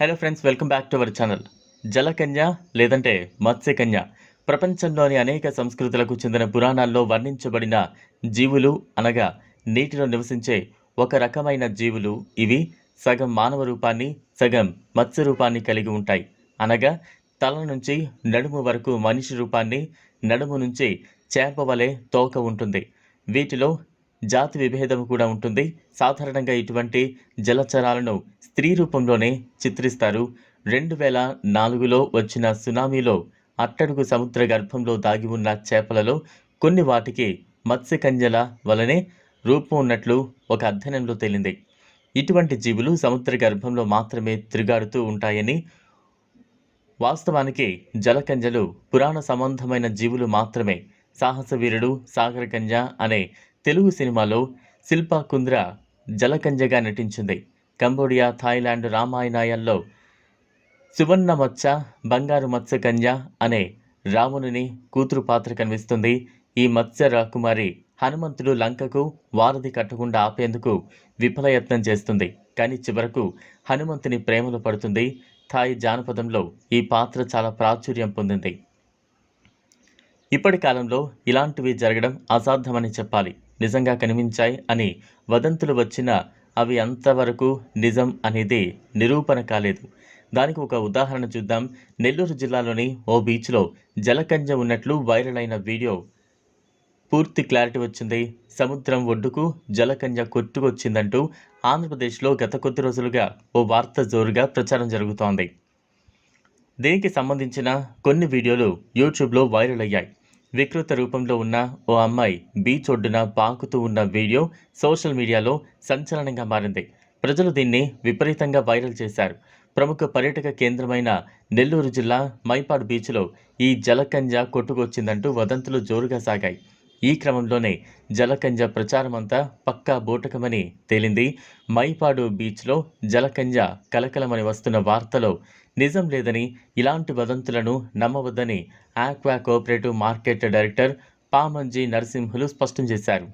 Hello friends welcome back to our channel. జలకన్య లేదంటే మత్స్యకన్య. ప్రపంచంలోని అనేక సంస్కృతులకు చెందిన పురాణాల్లో వర్ణించబడిన జీవులు అనగా నీటిలో నివసించే ఒక రకమైన జీవులు ఇవి సగం మానవ రూపాన్ని సగం మత్స్య రూపాన్ని కలిగి ఉంటాయి. అనగా తల నుంచి నడుము వరకు మనిషి రూపాన్ని నడుము నుంచి చేప వలె తోక ఉంటుంది. వీటిలో జాతి విభేదం కూడా ఉంటుంది. సాధారణంగా ఇటువంటి జలచరాలను స్త్రీ రూపంలోనే చిత్రిస్తారు. రెండు వేల నాలుగులో వచ్చిన సునామీలో అట్టడుగు సముద్ర గర్భంలో దాగి ఉన్న చేపలలో కొన్ని వాటికి మత్స్యకంజల వలనే రూపం ఉన్నట్లు ఒక అధ్యయనంలో తేలింది. ఇటువంటి జీవులు సముద్ర గర్భంలో మాత్రమే తిరుగాడుతూ ఉంటాయని వాస్తవానికి జలకంజలు పురాణ సంబంధమైన జీవులు మాత్రమే. సాహస వీరుడు సాగర కంజ అనే తెలుగు సినిమాలో శిల్పా కుంద్ర జలకంజగా నటించింది. కంబోడియా థాయిలాండ్ రామాయణాయాల్లో సువర్ణ మత్స బంగారు మత్స్య కంజ అనే రావణుని కూతురు పాత్ర కనిపిస్తుంది. ఈ మత్స్య రాకుమారి హనుమంతుడు లంకకు వారధి కట్టకుండా ఆపేందుకు విఫలయత్నం చేస్తుంది. కానీ చివరకు హనుమంతుని ప్రేమలో పడుతుంది. థాయ్ జానపదంలో ఈ పాత్ర చాలా ప్రాచుర్యం పొందింది. ఇప్పటి కాలంలో ఇలాంటివి జరగడం అసాధ్యమని చెప్పాలి. నిజంగా కనిపించాయి అని వదంతులు వచ్చినా అవి అంతవరకు నిజం అనేది నిరూపణ కాలేదు. దానికి ఒక ఉదాహరణ చూద్దాం. నెల్లూరు జిల్లాలోని ఓ బీచ్లో జలకంజ ఉన్నట్లు వైరల్ అయిన వీడియో. పూర్తి క్లారిటీ వచ్చింది. సముద్రం ఒడ్డుకు జలకంజ కొట్టుకొచ్చిందంటూ ఆంధ్రప్రదేశ్లో గత కొద్ది రోజులుగా ఓ వార్త జోరుగా ప్రచారం జరుగుతోంది. దీనికి సంబంధించిన కొన్ని వీడియోలు యూట్యూబ్లో వైరల్ అయ్యాయి. వికృత రూపంలో ఉన్న ఓ అమ్మాయి బీచ్ ఒడ్డున పాకుతూ ఉన్న వీడియో సోషల్ మీడియాలో సంచలనంగా మారింది. ప్రజలు దీన్ని విపరీతంగా వైరల్ చేశారు. ప్రముఖ పర్యాటక కేంద్రమైన నెల్లూరు జిల్లా మైపాడు బీచ్లో ఈ జలకంజ కొట్టుకొచ్చిందంటూ వదంతులు జోరుగా సాగాయి. ఈ క్రమంలోనే జలకంజ ప్రచారమంతా పక్కా బూటకమని తేలింది. మైపాడు బీచ్లో జలకంజ కలకలమని వస్తున్న వార్తలో నిజం లేదని ఇలాంటి వదంతులను నమ్మవద్దని aqua cooperative market director Pamanji Narasimhulu స్పష్టం చేశారు.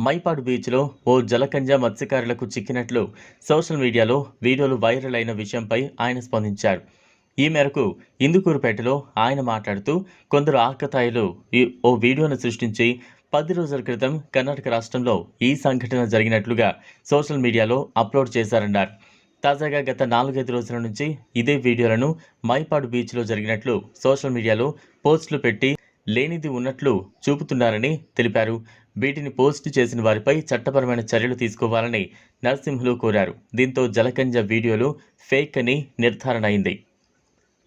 మైపాడు బీచ్లో ఓ జలకంజ మత్స్యకారులకు చిక్కినట్లు సోషల్ మీడియాలో వీడియోలు వైరల్ అయిన విషయంపై ఆయన స్పందించారు. ఈ మేరకు ఇందుకూరుపేటలో ఆయన మాట్లాడుతూ కొందరు ఆకతాయిలు ఈ ఓ వీడియోను సృష్టించి పది రోజుల క్రితం కర్ణాటక రాష్ట్రంలో ఈ సంఘటన జరిగినట్లుగా సోషల్ మీడియాలో అప్లోడ్ చేశారన్నారు. తాజాగా గత నాలుగైదు రోజుల నుంచి ఇదే వీడియోలను మైపాడు బీచ్లో జరిగినట్లు సోషల్ మీడియాలో పోస్టులు పెట్టి లేనిది ఉన్నట్లు చూపుతున్నారని తెలిపారు. వీటిని పోస్ట్ చేసిన వారిపై చట్టపరమైన చర్యలు తీసుకోవాలని నరసింహులు కోరారు. దీంతో జలకంజ వీడియోలు ఫేక్ అని నిర్ధారణ అయింది